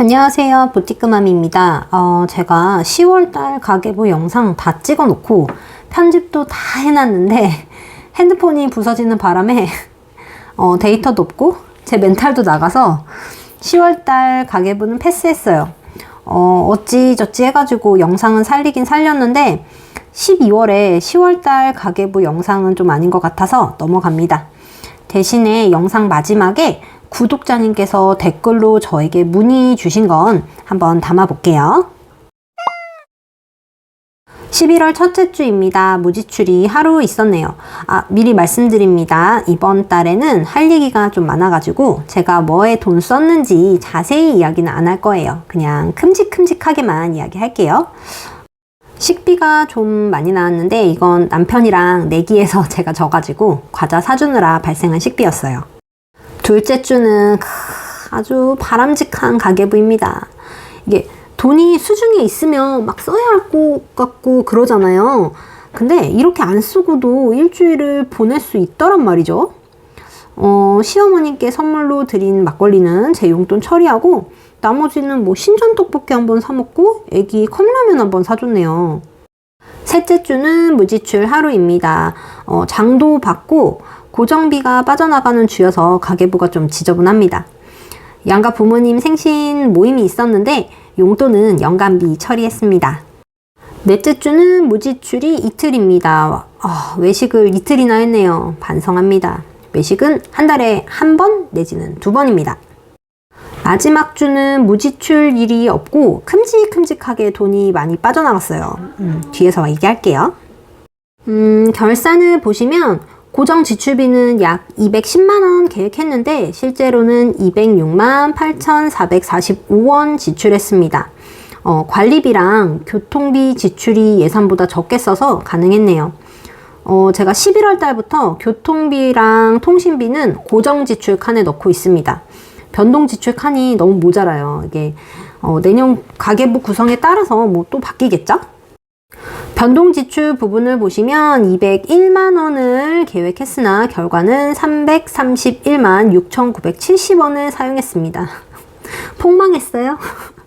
안녕하세요. 부티크맘입니다. 어, 제가 10월달 가계부 영상 다 찍어 놓고 편집도 다 해놨는데 핸드폰이 부서지는 바람에 어, 데이터도 없고 제 멘탈도 나가서 10월달 가계부는 패스했어요. 어, 어찌저찌 해가지고 영상은 살리긴 살렸는데 12월에 10월달 가계부 영상은 좀 아닌 것 같아서 넘어갑니다. 대신에 영상 마지막에 구독자님께서 댓글로 저에게 문의 주신 건 한번 담아 볼게요. 11월 첫째 주입니다. 무지출이 하루 있었네요. 아, 미리 말씀드립니다. 이번 달에는 할 얘기가 좀 많아가지고 제가 뭐에 돈 썼는지 자세히 이야기는 안 할 거예요. 그냥 큼직큼직하게만 이야기할게요. 식비가 좀 많이 나왔는데 이건 남편이랑 내기해서 제가 져가지고 과자 사주느라 발생한 식비였어요. 둘째 주는 크, 아주 바람직한 가계부입니다. 이게 돈이 수중에 있으면 막 써야 할 것 같고 그러잖아요. 근데 이렇게 안 쓰고도 일주일을 보낼 수 있더란 말이죠. 어, 시어머님께 선물로 드린 막걸리는 제 용돈 처리하고 나머지는 뭐 신전 떡볶이 한 번 사 먹고 애기 컵라면 한 번 사줬네요. 셋째 주는 무지출 하루입니다. 어, 장도 받고 고정비가 빠져나가는 주여서 가계부가 좀 지저분합니다. 양가 부모님 생신 모임이 있었는데 용돈은 연간비 처리했습니다. 넷째 주는 무지출이 이틀입니다. 아, 외식을 이틀이나 했네요. 반성합니다. 외식은 한 달에 한 번 내지는 두 번입니다. 마지막 주는 무지출 일이 없고 큼직큼직하게 돈이 많이 빠져나갔어요. 음, 뒤에서 얘기할게요. 음, 결산을 보시면 고정 지출비는 약 210만원 계획했는데 실제로는 206만 8,445원 지출했습니다. 어, 관리비랑 교통비 지출이 예산보다 적게 써서 가능했네요. 어, 제가 11월 달부터 교통비랑 통신비는 고정 지출 칸에 넣고 있습니다. 변동 지출 칸이 너무 모자라요. 이게 어, 내년 가계부 구성에 따라서 뭐 또 바뀌겠죠? 변동 지출 부분을 보시면 201만 원을 계획했으나 결과는 331만 6,970원을 사용했습니다. 폭망했어요.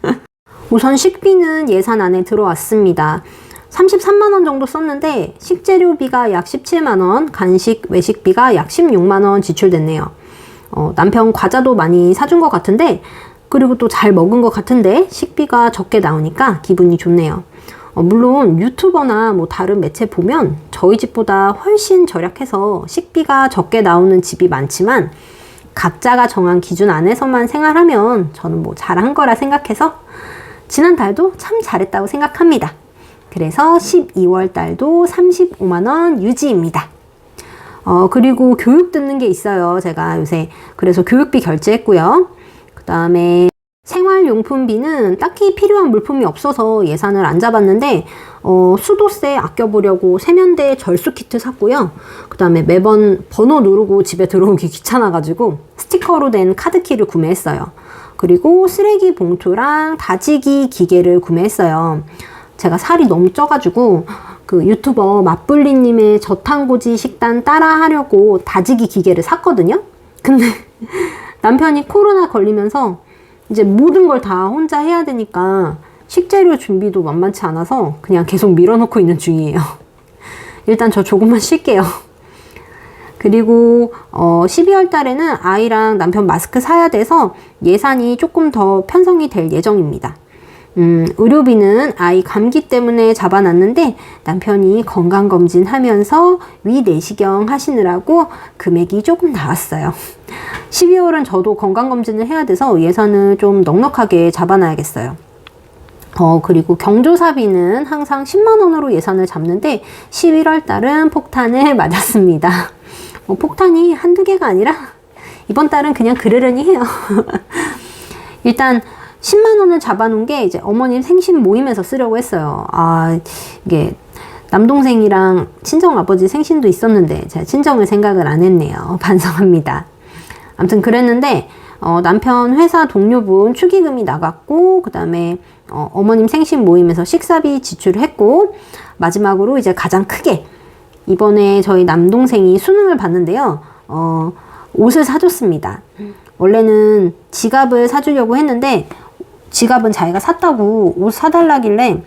우선 식비는 예산 안에 들어왔습니다. 33만 원 정도 썼는데 식재료비가 약 17만 원, 간식 외식비가 약 16만 원 지출됐네요. 어, 남편 과자도 많이 사준 것 같은데 그리고 또 잘 먹은 것 같은데 식비가 적게 나오니까 기분이 좋네요. 어, 물론 유튜버나 뭐 다른 매체 보면 저희 집보다 훨씬 절약해서 식비가 적게 나오는 집이 많지만 각자가 정한 기준 안에서만 생활하면 저는 뭐 잘한 거라 생각해서 지난 달도 참 잘했다고 생각합니다. 그래서 12월 달도 35만원 유지입니다. 어, 그리고 교육 듣는 게 있어요. 제가 요새. 그래서 교육비 결제했고요. 그 다음에 생활용품비는 딱히 필요한 물품이 없어서 예산을 안 잡았는데, 어, 수도세 아껴보려고 세면대 절수 키트 샀고요. 그 다음에 매번 번호 누르고 집에 들어오기 귀찮아가지고 스티커로 된 카드키를 구매했어요. 그리고 쓰레기 봉투랑 다지기 기계를 구매했어요. 제가 살이 너무 쪄가지고 그 유튜버 맛불리님의 저탄고지 식단 따라 하려고 다지기 기계를 샀거든요. 근데 남편이 코로나 걸리면서 이제 모든 걸 다 혼자 해야 되니까 식재료 준비도 만만치 않아서 그냥 계속 밀어놓고 있는 중이에요. 일단 저 조금만 쉴게요. 그리고 어 12월 달에는 아이랑 남편 마스크 사야 돼서 예산이 조금 더 편성이 될 예정입니다. 음, 의료비는 아이 감기 때문에 잡아놨는데 남편이 건강검진 하면서 위 내시경 하시느라고 금액이 조금 나왔어요. 12월은 저도 건강검진을 해야 돼서 예산을 좀 넉넉하게 잡아놔야겠어요. 어, 그리고 경조사비는 항상 10만원으로 예산을 잡는데 11월 달은 폭탄을 맞았습니다. 어, 폭탄이 한두 개가 아니라 이번 달은 그냥 그러려니 해요. 일단 10만 원을 잡아놓은 게 이제 어머님 생신 모임에서 쓰려고 했어요. 아, 이게 남동생이랑 친정 아버지 생신도 있었는데 제가 친정을 생각을 안 했네요. 반성합니다. 아무튼 그랬는데 어, 남편 회사 동료분 축의금이 나갔고 그 다음에 어, 어머님 생신 모임에서 식사비 지출을 했고 마지막으로 이제 가장 크게 이번에 저희 남동생이 수능을 봤는데요. 어, 옷을 사줬습니다. 원래는 지갑을 사주려고 했는데 지갑은 자기가 샀다고 옷 사달라길래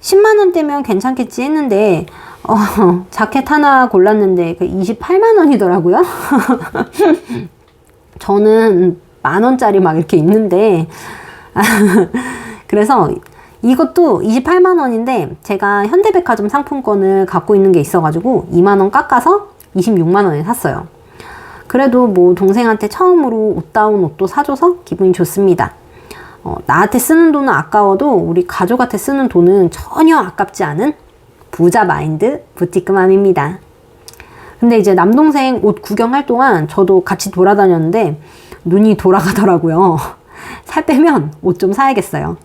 10만 원대면 괜찮겠지 했는데 어, 자켓 하나 골랐는데 그 28만 원이더라고요. 저는 만 원짜리 막 이렇게 입는데 그래서 이것도 28만 원인데 제가 현대백화점 상품권을 갖고 있는 게 있어가지고 2만 원 깎아서 26만 원에 샀어요. 그래도 뭐 동생한테 처음으로 옷다운 옷도 사줘서 기분이 좋습니다. 어, 나한테 쓰는 돈은 아까워도 우리 가족한테 쓰는 돈은 전혀 아깝지 않은 부자 마인드 부티크맘입니다. 근데 이제 남동생 옷 구경할 동안 저도 같이 돌아다녔는데 눈이 돌아가더라고요. 살 빼면 옷 좀 사야겠어요.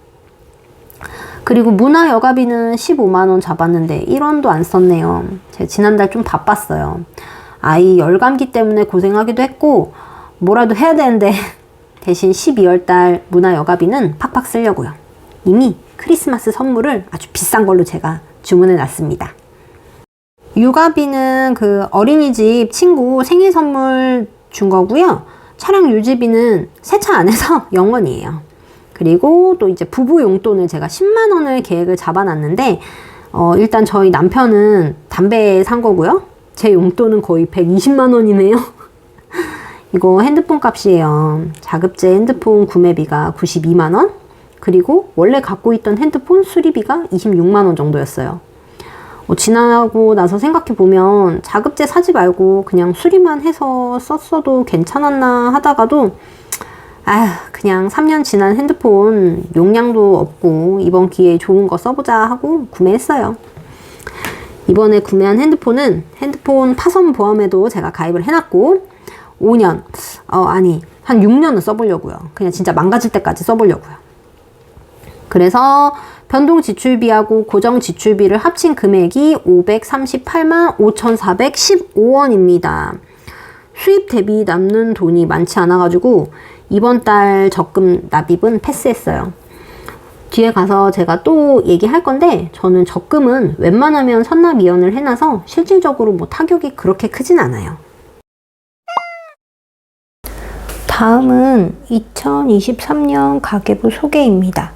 그리고 문화 여가비는 15만원 잡았는데 1원도 안 썼네요. 제가 지난달 좀 바빴어요. 아이 열감기 때문에 고생하기도 했고, 뭐라도 해야 되는데, 대신 12월 달 문화 여가비는 팍팍 쓰려고요. 이미 크리스마스 선물을 아주 비싼 걸로 제가 주문해 놨습니다. 육아비는 그 어린이집 친구 생일 선물 준 거고요. 차량 유지비는 세차 안 해서 0원이에요. 그리고 또 이제 부부 용돈을 제가 10만 원을 계획을 잡아놨는데 어, 일단 저희 남편은 담배 산 거고요. 제 용돈은 거의 120만 원이네요. 이거 핸드폰 값이에요. 자급제 핸드폰 구매비가 92만 원. 그리고 원래 갖고 있던 핸드폰 수리비가 26만 원 정도였어요. 어, 지나고 나서 생각해 보면 자급제 사지 말고 그냥 수리만 해서 썼어도 괜찮았나 하다가도 아휴, 그냥 3년 지난 핸드폰 용량도 없고 이번 기회에 좋은 거 써보자 하고 구매했어요. 이번에 구매한 핸드폰은 핸드폰 파손 보험에도 제가 가입을 해놨고 5년, 어, 아니, 한 6년은 써보려고요. 그냥 진짜 망가질 때까지 써보려고요. 그래서 변동 지출비하고 고정 지출비를 합친 금액이 538만 5,415원입니다. 수입 대비 남는 돈이 많지 않아가지고 이번 달 적금 납입은 패스했어요. 뒤에 가서 제가 또 얘기할 건데 저는 적금은 웬만하면 선납 이연을 해놔서 실질적으로 뭐 타격이 그렇게 크진 않아요. 다음은 2023년 가계부 소개입니다.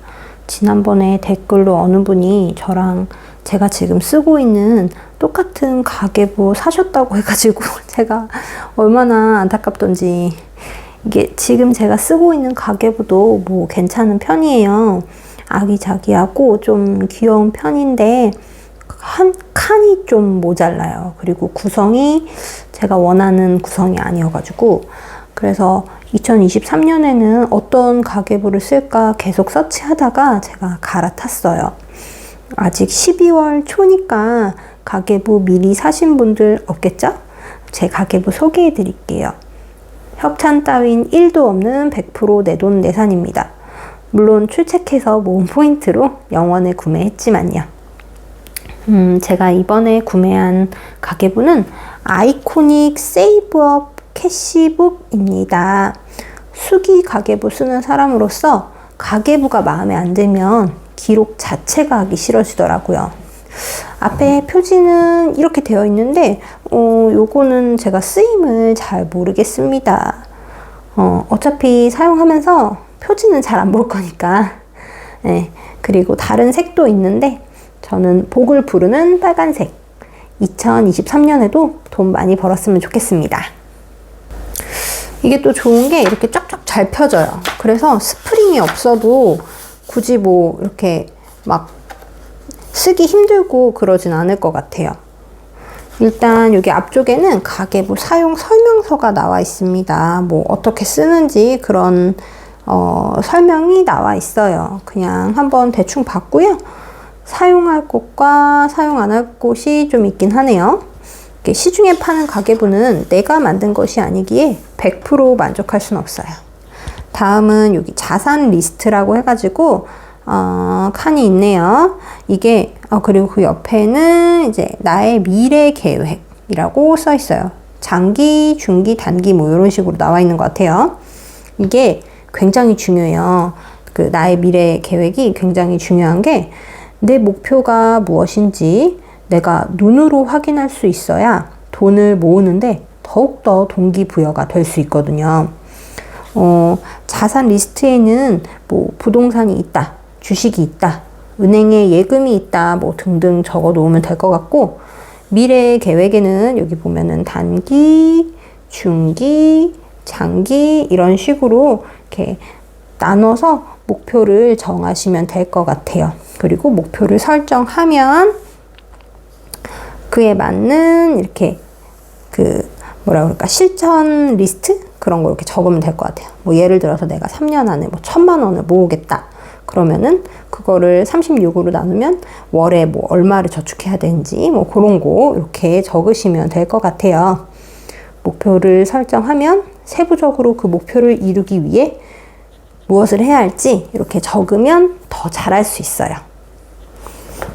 지난번에 댓글로 어느 분이 저랑 제가 지금 쓰고 있는 똑같은 가계부 사셨다고 해가지고 제가 얼마나 안타깝던지 이게 지금 제가 쓰고 있는 가계부도 뭐 괜찮은 편이에요. 아기자기하고 좀 귀여운 편인데 한 칸이 좀 모자라요. 그리고 구성이 제가 원하는 구성이 아니어가지고 그래서 2023년에는 어떤 가계부를 쓸까 계속 서치하다가 제가 갈아탔어요. 아직 12월 초니까 가계부 미리 사신 분들 없겠죠? 제 가계부 소개해 드릴게요. 협찬 따윈 1도 없는 100% 내돈 내산입니다. 물론 출첵해서 모은 포인트로 영원에 구매했지만요. 음, 제가 이번에 구매한 가계부는 아이코닉 세이브업 캐시북입니다. 수기 가계부 쓰는 사람으로서 가계부가 마음에 안 들면 기록 자체가 하기 싫어지더라고요. 앞에 표지는 이렇게 되어 있는데, 어, 요거는 제가 쓰임을 잘 모르겠습니다. 어, 어차피 사용하면서 표지는 잘 안 볼 거니까. 네, 그리고 다른 색도 있는데, 저는 복을 부르는 빨간색. 2023년에도 돈 많이 벌었으면 좋겠습니다. 이게 또 좋은 게 이렇게 쫙쫙 잘 펴져요. 그래서 스프링이 없어도 굳이 뭐 이렇게 막 쓰기 힘들고 그러진 않을 것 같아요. 일단 여기 앞쪽에는 가계부 사용 설명서가 나와 있습니다. 뭐 어떻게 쓰는지 그런 어, 설명이 나와 있어요. 그냥 한번 대충 봤고요. 사용할 곳과 사용 안 할 곳이 좀 있긴 하네요. 시중에 파는 가계부는 내가 만든 것이 아니기에 100% 만족할 수는 없어요. 다음은 여기 자산 리스트라고 해가지고 어, 칸이 있네요. 이게 어, 그리고 그 옆에는 이제 나의 미래 계획이라고 써 있어요. 장기, 중기, 단기 뭐 이런 식으로 나와 있는 것 같아요. 이게 굉장히 중요해요. 그 나의 미래 계획이 굉장히 중요한 게 내 목표가 무엇인지 내가 눈으로 확인할 수 있어야 돈을 모으는데 더욱더 동기부여가 될 수 있거든요. 어, 자산 리스트에는 뭐 부동산이 있다, 주식이 있다, 은행에 예금이 있다, 뭐 등등 적어 놓으면 될 것 같고, 미래 계획에는 여기 보면은 단기, 중기, 장기 이런 식으로 이렇게 나눠서 목표를 정하시면 될 것 같아요. 그리고 목표를 설정하면 그에 맞는 이렇게 그 뭐라 그럴까 실천 리스트 그런 거 이렇게 적으면 될 것 같아요. 뭐 예를 들어서 내가 3년 안에 뭐 천만 원을 모으겠다. 그러면은 그거를 36으로 나누면 월에 뭐 얼마를 저축해야 되는지 뭐 그런 거 이렇게 적으시면 될 것 같아요. 목표를 설정하면 세부적으로 그 목표를 이루기 위해 무엇을 해야 할지 이렇게 적으면 더 잘할 수 있어요.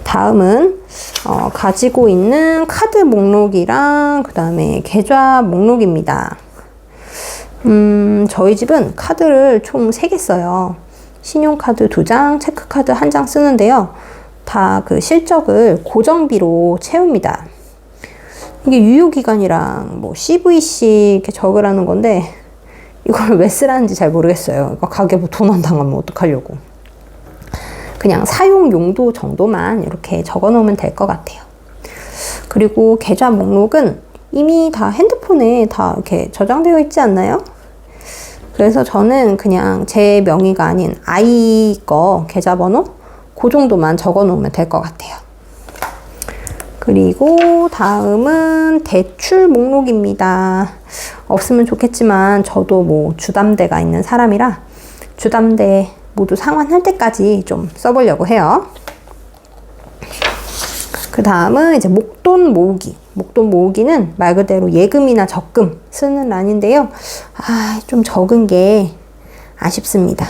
다음은 어, 가지고 있는 카드 목록이랑 그 다음에 계좌 목록입니다. 음, 저희 집은 카드를 총 3개 써요. 신용카드 2장, 체크카드 1장 쓰는데요. 다 그 실적을 고정비로 채웁니다. 이게 유효기간이랑 뭐 CVC 이렇게 적으라는 건데 이걸 왜 쓰라는지 잘 모르겠어요. 가게 뭐 도난 당하면 어떡하려고. 그냥 사용 용도 정도만 이렇게 적어 놓으면 될 것 같아요. 그리고 계좌 목록은 이미 다 핸드폰에 다 이렇게 저장되어 있지 않나요? 그래서 저는 그냥 제 명의가 아닌 아이 거 계좌번호 그 정도만 적어 놓으면 될 것 같아요. 그리고 다음은 대출 목록입니다. 없으면 좋겠지만 저도 뭐 주담대가 있는 사람이라 주담대 모두 상환할 때까지 좀 써보려고 해요. 그 다음은 이제 목돈 모으기. 목돈 모으기는 말 그대로 예금이나 적금 쓰는 란인데요. 아, 좀 적은 게 아쉽습니다.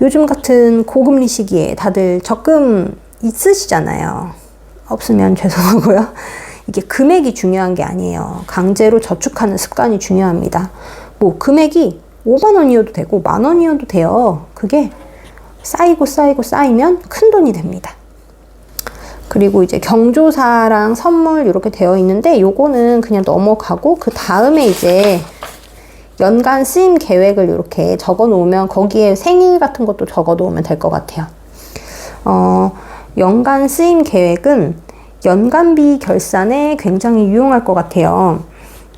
요즘 같은 고금리 시기에 다들 적금 있으시잖아요. 없으면 죄송하고요. 이게 금액이 중요한 게 아니에요. 강제로 저축하는 습관이 중요합니다. 뭐 금액이 5만 원이어도 되고 만 원이어도 돼요. 그게 쌓이고 쌓이고 쌓이면 큰 돈이 됩니다. 그리고 이제 경조사랑 선물 이렇게 되어 있는데 요거는 그냥 넘어가고 그 다음에 이제 연간 쓰임 계획을 이렇게 적어 놓으면 거기에 생일 같은 것도 적어 놓으면 될 것 같아요. 어, 연간 쓰임 계획은 연간비 결산에 굉장히 유용할 것 같아요.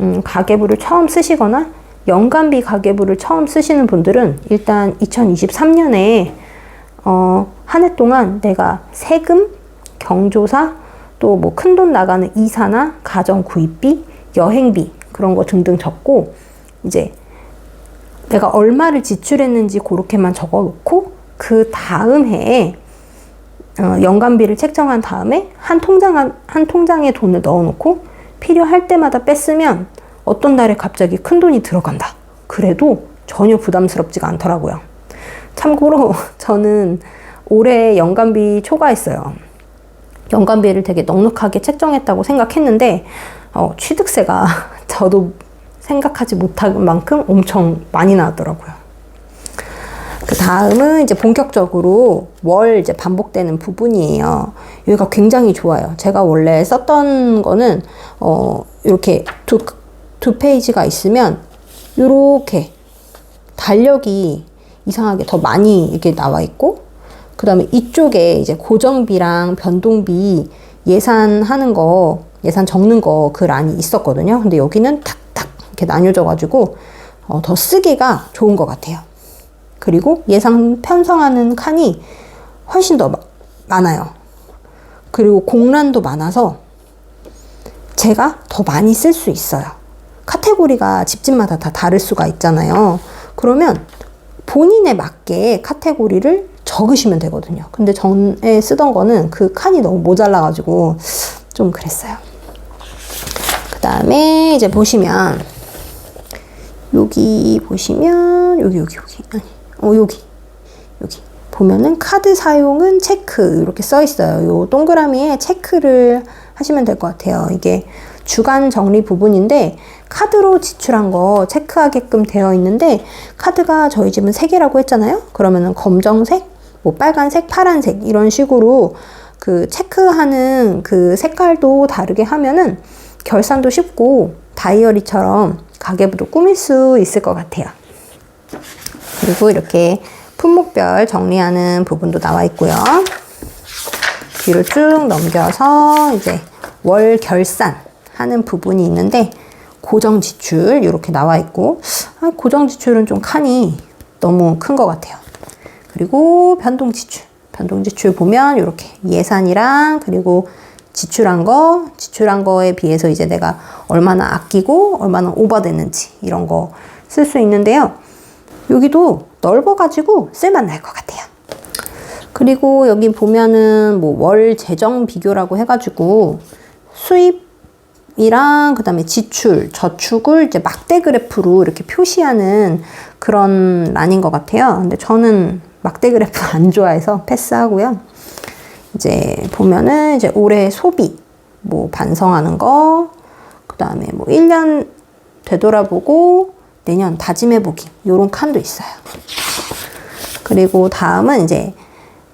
음, 가계부를 처음 쓰시거나 연간비 가계부를 처음 쓰시는 분들은 일단 2023년에 어, 한 해 동안 내가 세금, 경조사, 또 뭐 큰 돈 나가는 이사나 가정 구입비, 여행비 그런 거 등등 적고 이제 내가 얼마를 지출했는지 그렇게만 적어 놓고 그 다음 해에 어, 연간비를 책정한 다음에 한 통장 한, 한 통장에 돈을 넣어 놓고 필요할 때마다 뺐으면 어떤 날에 갑자기 큰 돈이 들어간다. 그래도 전혀 부담스럽지가 않더라고요. 참고로 저는 올해 연간비 초과했어요. 연간비를 되게 넉넉하게 책정했다고 생각했는데 어, 취득세가 저도 생각하지 못한 만큼 엄청 많이 나왔더라고요. 그 다음은 이제 본격적으로 월 이제 반복되는 부분이에요. 여기가 굉장히 좋아요. 제가 원래 썼던 거는 어 이렇게 두, 두 페이지가 있으면 이렇게 달력이 이상하게 더 많이 이렇게 나와 있고 그 다음에 이쪽에 이제 고정비랑 변동비 예산하는 거 예산 적는 거 그 란이 있었거든요. 근데 여기는 탁탁 이렇게 나뉘어져 가지고 어, 더 쓰기가 좋은 것 같아요. 그리고 예상 편성하는 칸이 훨씬 더 많아요. 그리고 공란도 많아서 제가 더 많이 쓸 수 있어요. 카테고리가 집집마다 다 다를 수가 있잖아요. 그러면 본인에 맞게 카테고리를 적으시면 되거든요. 근데 전에 쓰던 거는 그 칸이 너무 모자라가지고 좀 그랬어요. 그 다음에 이제 보시면 여기 보시면 여기 여기 여기 아니 어 여기 여기 보면은 카드 사용은 체크 이렇게 써 있어요. 요 동그라미에 체크를 하시면 될 것 같아요. 이게 주간 정리 부분인데 카드로 지출한 거 체크하게끔 되어 있는데 카드가 저희 집은 세 개라고 했잖아요. 그러면은 검정색, 뭐 빨간색, 파란색 이런 식으로 그 체크하는 그 색깔도 다르게 하면은 결산도 쉽고 다이어리처럼 가계부도 꾸밀 수 있을 것 같아요. 그리고 이렇게 품목별 정리하는 부분도 나와 있고요. 뒤로 쭉 넘겨서 이제 월 결산 하는 부분이 있는데 고정 지출 이렇게 나와 있고 아, 고정 지출은 좀 칸이 너무 큰 것 같아요. 그리고 변동 지출 변동 지출 보면 이렇게 예산이랑 그리고 지출한 거 지출한 거에 비해서 이제 내가 얼마나 아끼고 얼마나 오버됐는지 이런 거 쓸 수 있는데요. 여기도 넓어가지고 쓸만 날 것 같아요. 그리고 여기 보면은 뭐 월 재정 비교라고 해가지고 수입 이랑 그다음에 지출, 저축을 이제 막대 그래프로 이렇게 표시하는 그런 란인 것 같아요. 근데 저는 막대 그래프 안 좋아해서 패스하고요. 이제 보면은 이제 올해 소비 뭐 반성하는 거, 그다음에 뭐 1년 되돌아보고 내년 다짐해 보기 요런 칸도 있어요. 그리고 다음은 이제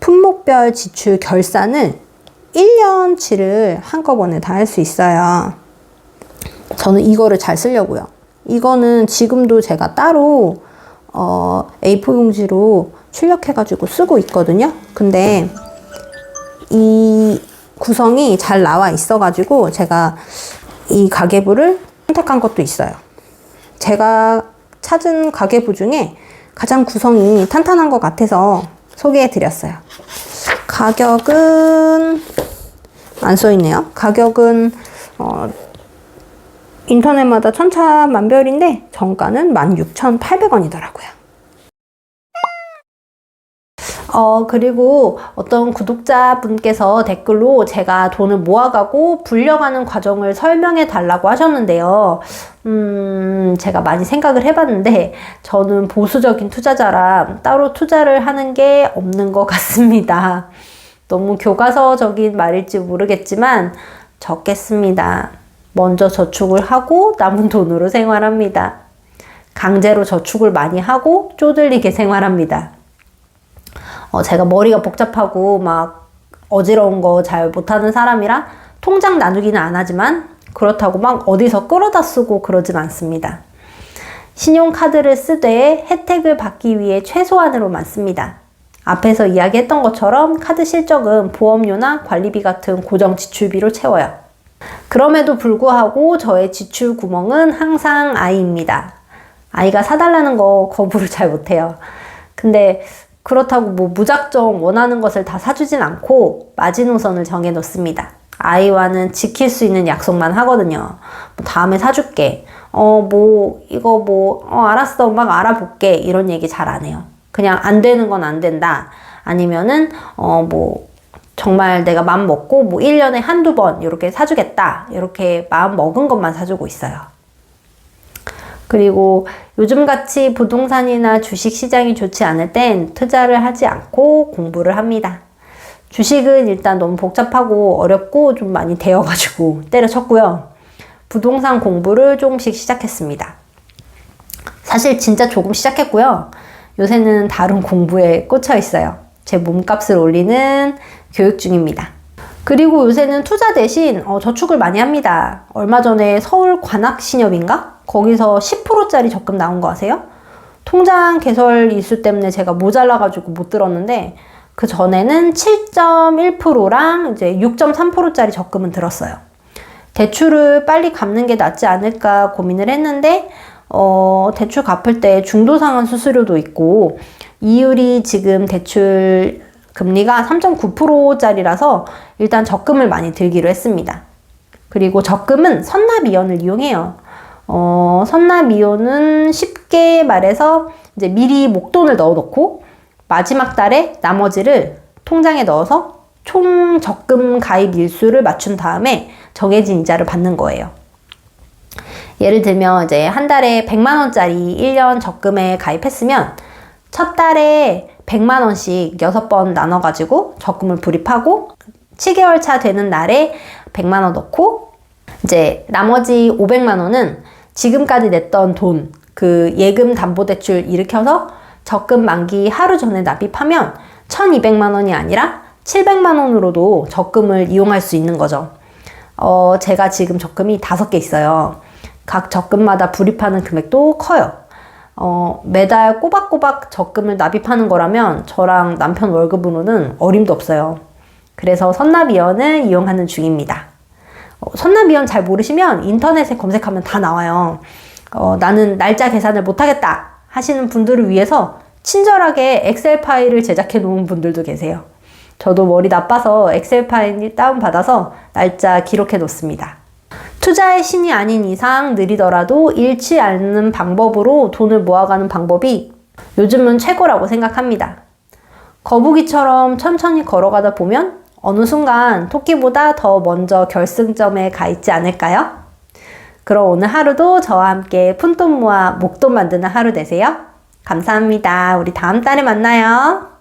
품목별 지출 결산을 1년치를 한꺼번에 다 할 수 있어요. 저는 이거를 잘 쓰려고요. 이거는 지금도 제가 따로 어, A4 용지로 출력해가지고 쓰고 있거든요. 근데 이 구성이 잘 나와 있어가지고 제가 이 가계부를 선택한 것도 있어요. 제가 찾은 가계부 중에 가장 구성이 탄탄한 것 같아서 소개해 드렸어요. 가격은 안 써있네요. 가격은 어, 인터넷마다 천차만별인데 정가는 16,800원이더라고요. 어, 그리고 어떤 구독자분께서 댓글로 제가 돈을 모아가고 불려가는 과정을 설명해 달라고 하셨는데요. 음, 제가 많이 생각을 해봤는데, 저는 보수적인 투자자라 따로 투자를 하는 게 없는 것 같습니다. 너무 교과서적인 말일지 모르겠지만, 적겠습니다. 먼저 저축을 하고 남은 돈으로 생활합니다. 강제로 저축을 많이 하고 쪼들리게 생활합니다. 어, 제가 머리가 복잡하고 막 어지러운 거 잘 못하는 사람이라 통장 나누기는 안 하지만 그렇다고 막 어디서 끌어다 쓰고 그러진 않습니다. 신용카드를 쓰되 혜택을 받기 위해 최소한으로만 씁니다. 앞에서 이야기했던 것처럼 카드 실적은 보험료나 관리비 같은 고정 지출비로 채워요. 그럼에도 불구하고 저의 지출 구멍은 항상 아이입니다. 아이가 사달라는 거 거부를 잘 못해요. 근데 그렇다고 뭐 무작정 원하는 것을 다 사주진 않고 마지노선을 정해 놓습니다. 아이와는 지킬 수 있는 약속만 하거든요. 뭐 다음에 사줄게. 어, 뭐, 이거 뭐, 어, 알았어. 엄마가 알아볼게. 이런 얘기 잘 안 해요. 그냥 안 되는 건 안 된다. 아니면은, 어, 뭐, 정말 내가 마음 먹고, 뭐, 1년에 한두 번, 이렇게 사주겠다. 이렇게 마음 먹은 것만 사주고 있어요. 그리고 요즘같이 부동산이나 주식 시장이 좋지 않을 땐 투자를 하지 않고 공부를 합니다. 주식은 일단 너무 복잡하고 어렵고 좀 많이 되어가지고 때려쳤고요. 부동산 공부를 조금씩 시작했습니다. 사실 진짜 조금 시작했고요. 요새는 다른 공부에 꽂혀 있어요. 제 몸값을 올리는 교육 중입니다. 그리고 요새는 투자 대신 어, 저축을 많이 합니다. 얼마 전에 서울 관악신협인가? 거기서 10%짜리 적금 나온 거 아세요? 통장 개설 이수 때문에 제가 모자라가지고 못 들었는데 그 전에는 7.1%랑 이제 6.3%짜리 적금은 들었어요. 대출을 빨리 갚는 게 낫지 않을까 고민을 했는데 어, 대출 갚을 때 중도상환 수수료도 있고 이율이 지금 대출 금리가 3.9%짜리라서 일단 적금을 많이 들기로 했습니다. 그리고 적금은 선납이연을 이용해요. 어, 선납이혼은 쉽게 말해서 이제 미리 목돈을 넣어놓고 마지막 달에 나머지를 통장에 넣어서 총 적금 가입 일수를 맞춘 다음에 정해진 이자를 받는 거예요. 예를 들면 이제 한 달에 100만 원짜리 1년 적금에 가입했으면 첫 달에 100만 원씩 6번 나눠 가지고 적금을 불입하고 7개월 차 되는 날에 100만 원 넣고 이제 나머지 500만 원은 지금까지 냈던 돈, 그 예금 담보 대출 일으켜서 적금 만기 하루 전에 납입하면 1200만 원이 아니라 700만 원으로도 적금을 이용할 수 있는 거죠. 어, 제가 지금 적금이 다섯 개 있어요. 각 적금마다 불입하는 금액도 커요. 어, 매달 꼬박꼬박 적금을 납입하는 거라면 저랑 남편 월급으로는 어림도 없어요. 그래서 선납이연을 이용하는 중입니다. 어, 선납이연 잘 모르시면 인터넷에 검색하면 다 나와요. 어, 나는 날짜 계산을 못하겠다 하시는 분들을 위해서 친절하게 엑셀 파일을 제작해 놓은 분들도 계세요. 저도 머리 나빠서 엑셀 파일 다운받아서 날짜 기록해 놓습니다. 투자의 신이 아닌 이상 느리더라도 잃지 않는 방법으로 돈을 모아가는 방법이 요즘은 최고라고 생각합니다. 거북이처럼 천천히 걸어가다 보면 어느 순간 토끼보다 더 먼저 결승점에 가 있지 않을까요? 그럼 오늘 하루도 저와 함께 푼돈 모아 목돈 만드는 하루 되세요. 감사합니다. 우리 다음 달에 만나요.